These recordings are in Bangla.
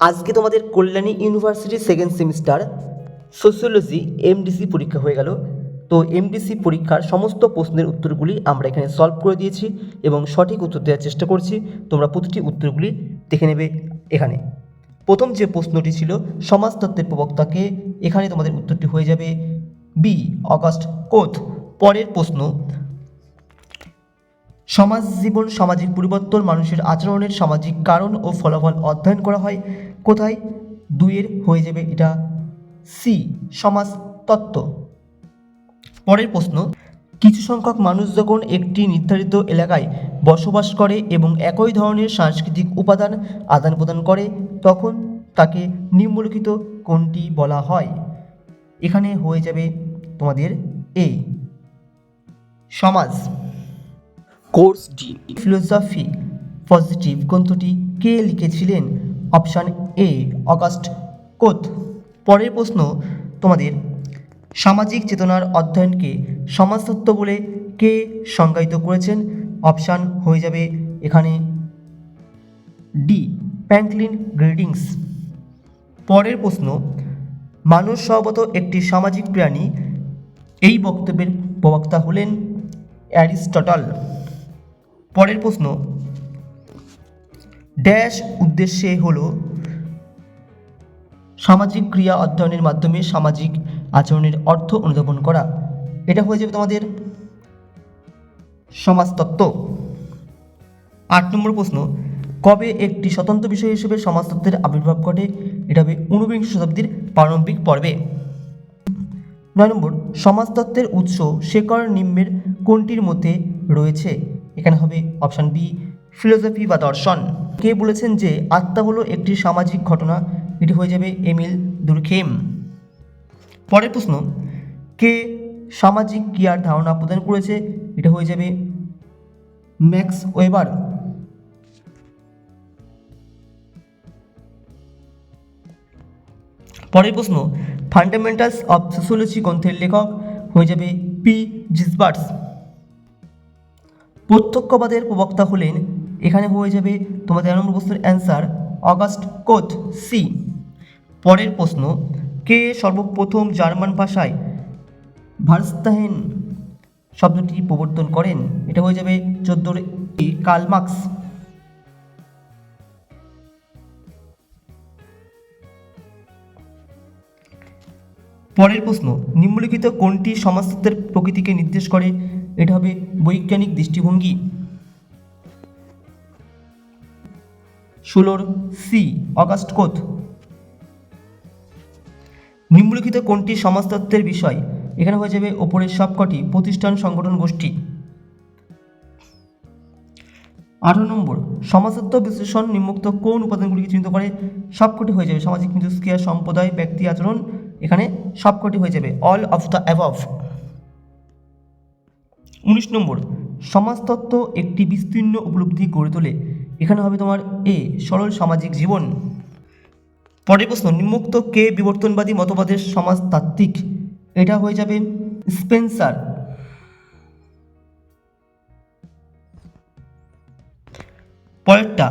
আজকে তোমাদের কল্যাণী ইউনিভার্সিটির সেকেন্ড সেমিস্টার সোসিওলজি এমডিসি পরীক্ষা হয়ে গেল। তো এমডিসি পরীক্ষার সমস্ত প্রশ্নের উত্তরগুলি আমরা এখানে সলভ করে দিয়েছি এবং সঠিক উত্তর দেওয়ার চেষ্টা করছি। তোমরা প্রতিটি উত্তরগুলি দেখে নেবে এখানে। প্রথম যে প্রশ্নটি ছিল, সমাজতত্ত্বের প্রবক্তাকে এখানে তোমাদের উত্তরটি হয়ে যাবে বি অগাস্ট কোথ। পরের প্রশ্ন, সমাজ জীবন সামাজিক পরিবর্তন মানুষের আচরণের সামাজিক কারণ ও ফলাফল অধ্যয়ন করা হয়। কোথায়? দুইয়ের হয়ে যাবে এটা সি সমাজ তত্ত্ব। পরের প্রশ্ন কিছু সংখ্যক মানুষ যখন একটি নির্ধারিত এলাকায় বসবাস করে এবং একই ধরনের সাংস্কৃতিক উপাদান আদান প্রদান করে তখন তাকে নিম্নলিখিত কোনটি বলা হয়? এখানে হয়ে যাবে তোমাদের এ সমাজ কোর্স ডি। ফিলোসফি পজিটিভ গ্রন্থটি কে লিখেছিলেন? Option A, August Comte. পরের প্রশ্ন, তোমাদের সামাজিক চেতনার অধ্যয়নকে সমাজতত্ত্ব বলে কে সংজ্ঞায়িত করেছেন? অপশান হয়ে যাবে এখানে ডি, প্যাঙ্কলিন গ্রেডিংস। পরের প্রশ্ন, মানুষ স্বভাবত একটি সামাজিক প্রাণী। এই বক্তব্যের প্রবক্তা হলেন অ্যারিস্টটল। পরের প্রশ্ন ড্যাশ উদ্দেশ্যে হল সামাজিক ক্রিয়া অধ্যয়নের মাধ্যমে সামাজিক আচরণের অর্থ অনুধাবন করা। এটা হয়ে যাবে তোমাদের সমাজতত্ত্ব। আট নম্বর প্রশ্ন, কবে একটি স্বতন্ত্র বিষয় হিসেবে সমাজতত্ত্বের আবির্ভাব ঘটে? এটা হবে ঊনবিংশ শতাব্দীর প্রারম্ভিক পর্বে। নয় নম্বর, সমাজতত্ত্বের উৎস শেকড় নিম্নের কোনটির মধ্যে রয়েছে? এখানে হবে অপশান বি, ফিলোসফি বা দর্শন। কে বলেছেন যে আত্মা হলো একটি সামাজিক ঘটনা? এটি হয়ে যাবে এমিল দুর্খেম। পরের প্রশ্ন, কে সামাজিক ক্রিয়ার ধারণা প্রদান করেছে? এটা হয়ে যাবে ম্যাক্স ওয়েবার। পরের প্রশ্ন, ফান্ডামেন্টালস অফ সোসিওলজি গ্রন্থের লেখক হয়ে যাবে পি জিসবার্টস প্রত্যক্ষবাদের প্রবক্তা হলেন এখানে হয়ে যাবে তোমাদের এক নম্বর প্রশ্নের অ্যান্সার অগাস্ট কোথ? সি পরের প্রশ্ন, কে সর্বপ্রথম জার্মান ভাষায় ভার্স্তাহেন শব্দটি প্রবর্তন করেন? এটা হয়ে যাবে চোদ্দোর কার্ল মার্কস। পরের প্রশ্ন, নিম্নলিখিত কোনটি সমাজতত্ত্বের প্রকৃতিকে নির্দেশ করে? এটা হবে বৈজ্ঞানিক দৃষ্টিভঙ্গি। ষোলোর সি অগাস্ট কোথ? নিম্নলিখিত কোনটি সমাজতত্ত্বের বিষয়? এখানে হয়ে যাবে ওপরের সবকটি প্রতিষ্ঠান সংগঠন গোষ্ঠী। আঠারো নম্বর, সমাজতত্ত্ব বিশ্লেষণ নিম্মুক্ত কোন উপাদানগুলিকে চিহ্নিত করে? সবকটি হয়ে যাবে সামাজিক মিথস্ক্রিয়া সম্প্রদায়, ব্যক্তি, আচরণ। এখানে সবকটি হয়ে যাবে অল অফ দ্য অ্যাবভ উনিশ নম্বর, সমাজতত্ত্ব একটি বিস্তীর্ণ উপলব্ধি গড়ে তোলে। এখানে হবে তোমার এ, সরল সামাজিক জীবন। পরের প্রশ্ন নিম্মুক্ত কে বিবর্তনবাদী মতবাদের সমাজতাত্ত্বিক? এটা হয়ে যাবে স্পেন্সার। পরেরটা,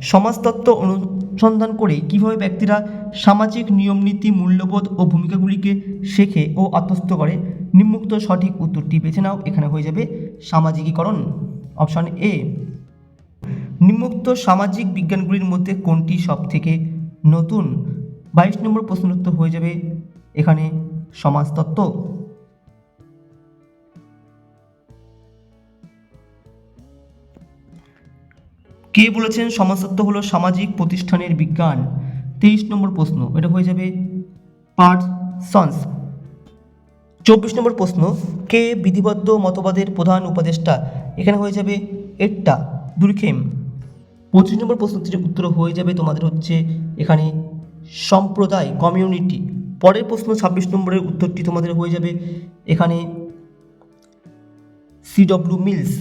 সমাজতত্ত্ব অনুসন্ধান করে কীভাবে ব্যক্তিরা সামাজিক নিয়মনীতি, মূল্যবোধ ও ভূমিকাগুলিকে শেখে ও আত্মস্থ করে? নিম্মুক্ত সঠিক উত্তরটি বেছে নাও, এখানে হয়ে যাবে সামাজিকীকরণ। অপশন এ নিম্মুক্ত সামাজিক বিজ্ঞানগুলির মধ্যে কোনটি সব থেকে নতুন? বাইশ নম্বর প্রশ্ন উত্তর হয়ে যাবে এখানে সমাজতত্ত্ব কে বলেছেন সমাজতত্ত্ব হলো সামাজিক প্রতিষ্ঠানের বিজ্ঞান? তেইশ নম্বর প্রশ্ন, এটা হয়ে যাবে পার্সন্স চব্বিশ নম্বর প্রশ্ন, কে বিধিবদ্ধ মতবাদের প্রধান উপদেষ্টা? এখানে হয়ে যাবে এট্টা। দুর্খেম। পঁচিশ নম্বর প্রশ্নটির উত্তর হয়ে যাবে তোমাদের হচ্ছে এখানে সম্প্রদায় কমিউনিটি পরের প্রশ্ন ছাব্বিশ নম্বরের উত্তরটি তোমাদের হয়ে যাবে এখানে সিডব্লিউ মিলস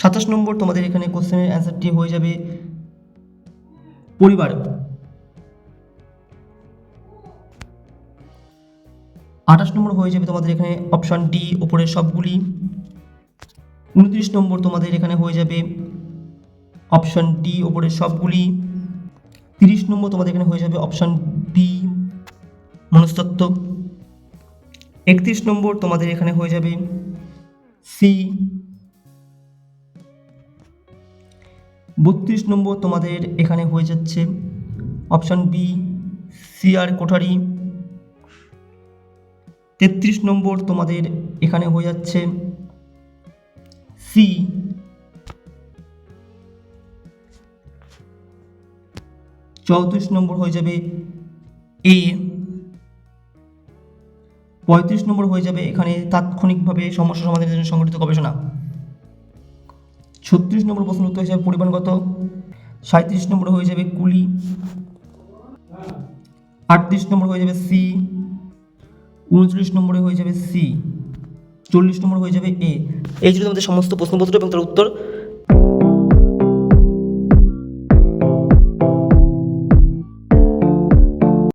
সাতাশ নম্বর তোমাদের এখানে কোশ্চেনের অ্যান্সারটি হয়ে যাবে পরিবার। আঠাশ নম্বর হয়ে যাবে তোমাদের এখানে অপশান ডি ওপরের সবগুলি। উনত্রিশ নম্বর তোমাদের এখানে হয়ে যাবে অপশান ডি ওপরের সবগুলি। তিরিশ নম্বর তোমাদের এখানে হয়ে যাবে অপশান বি মনস্তত্ত্ব। একত্রিশ নম্বর তোমাদের এখানে হয়ে যাবে সি বত্রিশ নম্বর তোমাদের এখানে হয়ে যাচ্ছে option B C R Kothari. তেত্রিশ নম্বর তোমাদের এখানে হয়ে যাচ্ছে সি চৌত্রিশ নম্বর হয়ে যাবে এ পঁয়ত্রিশ নম্বর হয়ে যাবে এখানে তাৎক্ষণিকভাবে সমস্যা সমাধানের জন্য সংগঠিত গবেষণা। ছত্রিশ নম্বর প্রশ্ন উত্তর হিসাবে পরিমাণগত সাঁত্রিশ নম্বর হয়ে যাবে কুলি আটত্রিশ নম্বর হয়ে যাবে সি উনচল্লিশ নম্বরে হয়ে যাবে সি চল্লিশ নম্বর হয়ে যাবে এ এই ছিল আমাদের সমস্ত প্রশ্নপত্র এবং তার উত্তর